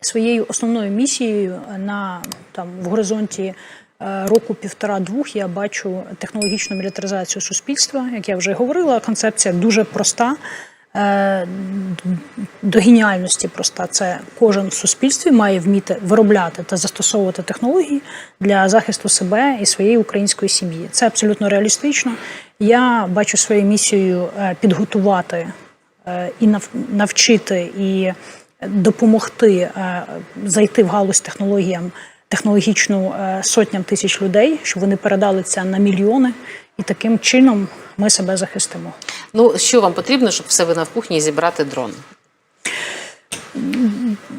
своєю основною місією на там в горизонті е, року півтора-двох я бачу технологічну мілітаризацію суспільства. Як я вже говорила, концепція дуже проста. е, До геніальності проста це кожен в суспільстві має вміти виробляти та застосовувати технології для захисту себе і своєї української сім'ї. Це абсолютно реалістично. Я бачу своєю місією е, підготувати і навчити і допомогти е, зайти в галузь технологіям технологічну е, сотням тисяч людей, щоб вони передали це на мільйони, і таким чином ми себе захистимо. Ну що вам потрібно, щоб в себе на кухні зібрати дрон?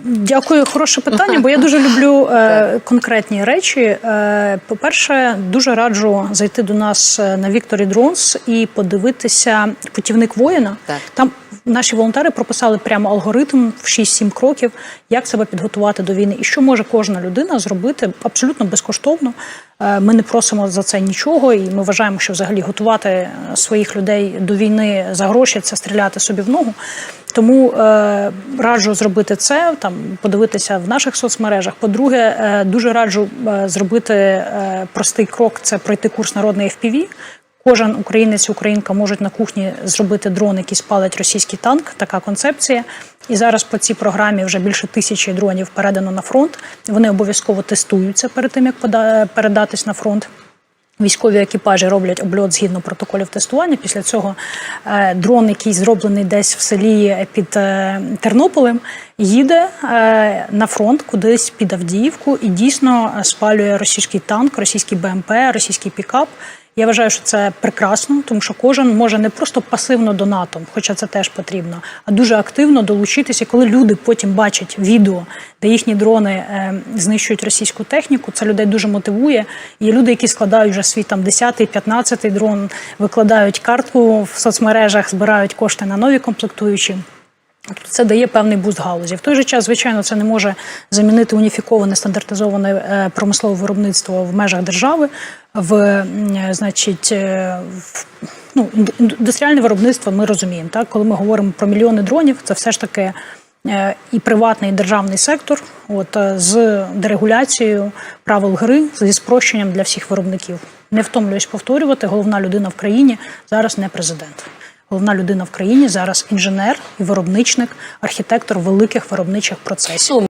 Дякую, хороше питання, бо я дуже люблю е, конкретні речі. Е, по-перше, дуже раджу зайти до нас е, на Victory Drones і подивитися путівник воїна. Так. Там наші волонтери прописали прямо алгоритм в 6-7 кроків, як себе підготувати до війни, і що може кожна людина зробити абсолютно безкоштовно. Е, Ми не просимо за це нічого, і ми вважаємо, що взагалі готувати е, своїх людей до війни за гроші це стріляти собі в ногу. Тому е, раджу зробити це, там подивитися в наших соцмережах. По-друге, е, дуже раджу е, зробити е, простий крок це пройти курс народної FPV. Кожен українець, українка можуть на кухні зробити дрон, який спалить російський танк. Така концепція. І зараз по цій програмі вже більше тисячі дронів передано на фронт. Вони обов'язково тестуються перед тим, як передатись на фронт. Військові екіпажі роблять обльот згідно протоколів тестування. Після цього е, дрон, який зроблений десь в селі під е, Тернополем, їде е, на фронт кудись під Авдіївку і дійсно е, спалює російський танк, російський БМП, російський пікап. Я вважаю, що це прекрасно, тому що кожен може не просто пасивно донатом, хоча це теж потрібно, а дуже активно долучитися. Коли люди потім бачать відео, де їхні дрони е, знищують російську техніку, це людей дуже мотивує. Є люди, які складають вже свій там 10-й, 15-й дрон, викладають картку в соцмережах, збирають кошти на нові комплектуючі. Це дає певний буст галузі. В той же час, звичайно, це не може замінити уніфіковане стандартизоване е, промислове виробництво в межах держави, в е, значить, е, в, ну, індустріальне виробництво. Ми розуміємо. Так, коли ми говоримо про мільйони дронів, це все ж таки і приватний і державний сектор, от з дерегуляцією правил гри зі спрощенням для всіх виробників. Не втомлююсь повторювати. Головна людина в країні зараз не президент. Головна людина в країні зараз інженер і виробничник, архітектор великих виробничих процесів.